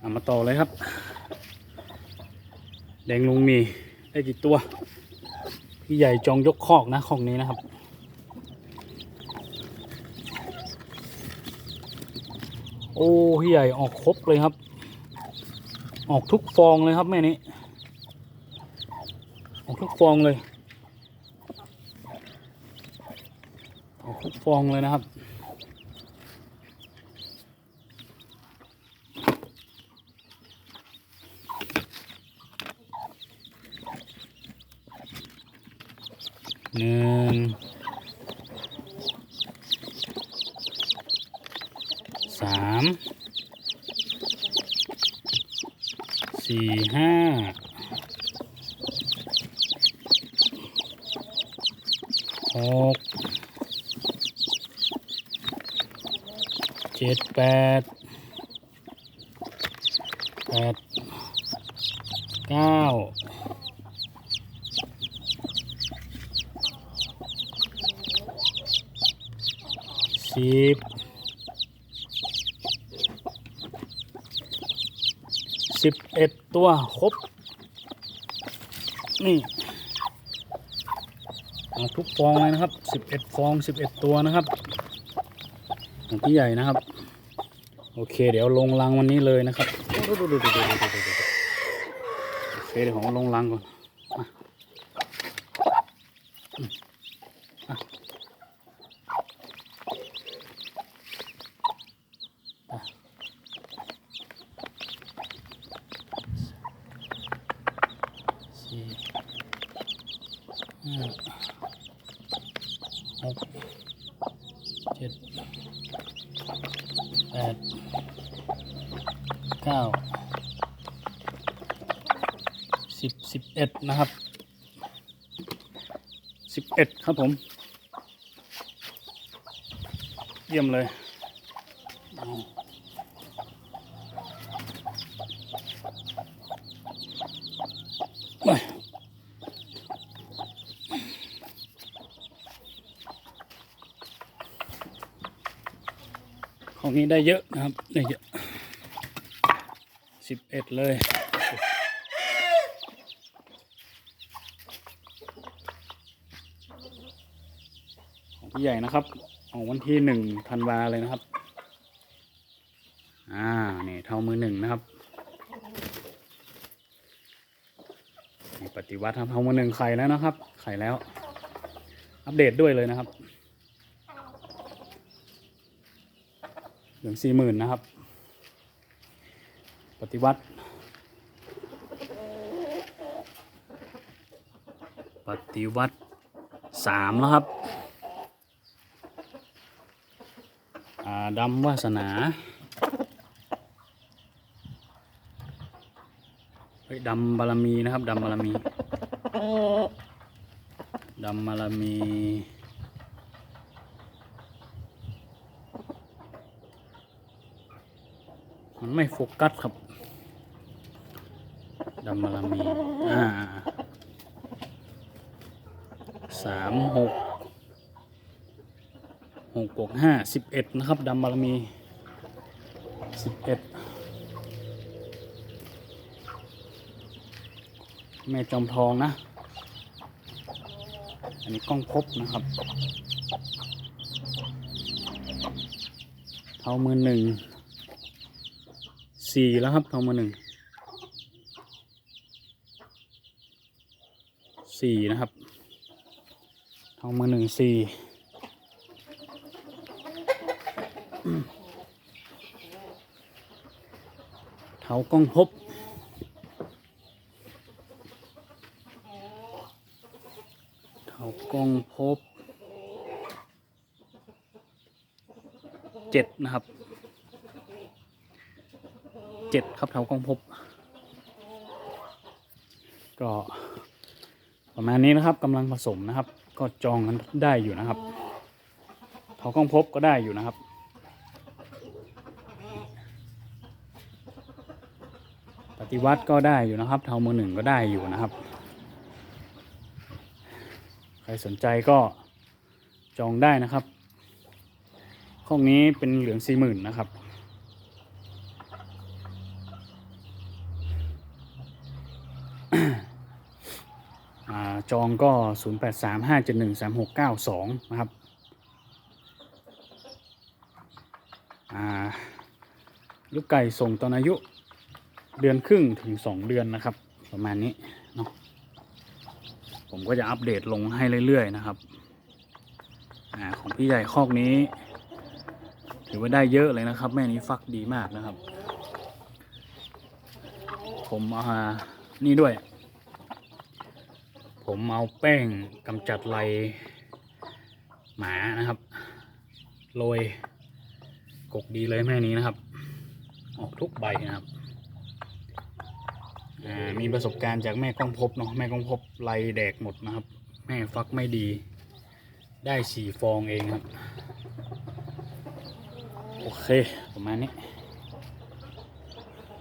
เอามาต่อเลยครับ แดงลุงมีได้กี่ตัว พี่ใหญ่จองยกคอกนะคอกนี้นะครับโอ้พี่ใหญ่ออกครบเลยครับ ออกทุกฟองเลยครับแม่นี้ ออกทุกฟองเลย ออกทุกฟองเลยนะครับ หนึ่งสามสี่ห้าหกเจ็ดแปดแปดเก้า สิบสิบเอ็ดตัวครบ นี่ทุกฟองเลยนะครับสิบเอ็ดฟองสิบเอ็ดตัวนะครับของพี่ใหญ่นะครับ โอเค เดี๋ยวลงรังวันนี้เลยนะครับโอเคเดี๋ยวผมลงรังก่อนมาอืมอะ สี่ หกเจ็ดแปดเก้าสิบสิบเอ็ดนะครับสิบเอ็ดครับผม เยี่ยมเลยเอาไป ของนี้ได้เยอะนะครับได้เยอะสิบเอ็ดเลยของพี่ใหญ่นะครับของวันที่หนึ่งธันวาเลยนะครับ อ่านี่เท่ามือหนึ่งนะครับปฏิวัติครับเท่ามือหนึ่งไข่แล้วนะครับ ไข่แล้ว อัปเดตด้วยเลยนะครับ เหลืองสี่หมื่นนะครับ ปฏิวัติ ปฏิวัติสามแล้วครับดำวาสนาเฮ้ยดำบารมีนะครับดำบารมีดำบารมี มันไม่โฟกัสครับดำบารมีอ่าสามหกหกบวกห้าสิบเอ็ดนะครับดำบารมีสิบเอ็ดแม่จอมทองนะ อันนี้กล้องพบนะครับ เท่ามือหนึ่ง สี่แล้วครับทองมาหนึ่งสี่นะครับทองมาหนึ่งสี่เท้ากล้องพบเท้ากล้องพบเจ็ดนะครับ เจ็ดครับเท้ากองพบ ก็ประมาณนี้นะครับกำลังผสมนะครับ ก็จองกันได้อยู่นะครับเท้ากองพบก็ได้อยู่นะครับปฏิวัติก็ได้อยู่นะครับเท้ามือหนึ่งก็ได้อยู่นะครับ ใครสนใจก็จองได้นะครับห้องนี้เป็นเหลืองสี่หมื่นนะครับ จองก็ 0835713692 นะครับลูกไก่ส่งตอนอายุเดือนครึ่งถึง 2 เดือนนะครับ ประมาณนี้เนาะผมก็จะอัปเดตลงให้เรื่อย ๆ นะครับอของพี่ใหญ่คอกนี้ ถือว่าได้เยอะเลยนะครับ แม่นี้ฟักดีมากนะครับ ผมเอานี่ด้วย ผมเอาแป้งกำจัดไรหมานะครับ โรยกกดีเลยแม่นี้นะครับ ออกทุกใบนะครับมีประสบการณ์จากแม่ก้องพบเนาะแม่ก้องพบไรแดกหมดนะครับ แม่ฟักไม่ดี ได้สี่ฟองเองครับ โอเค ประมาณนี้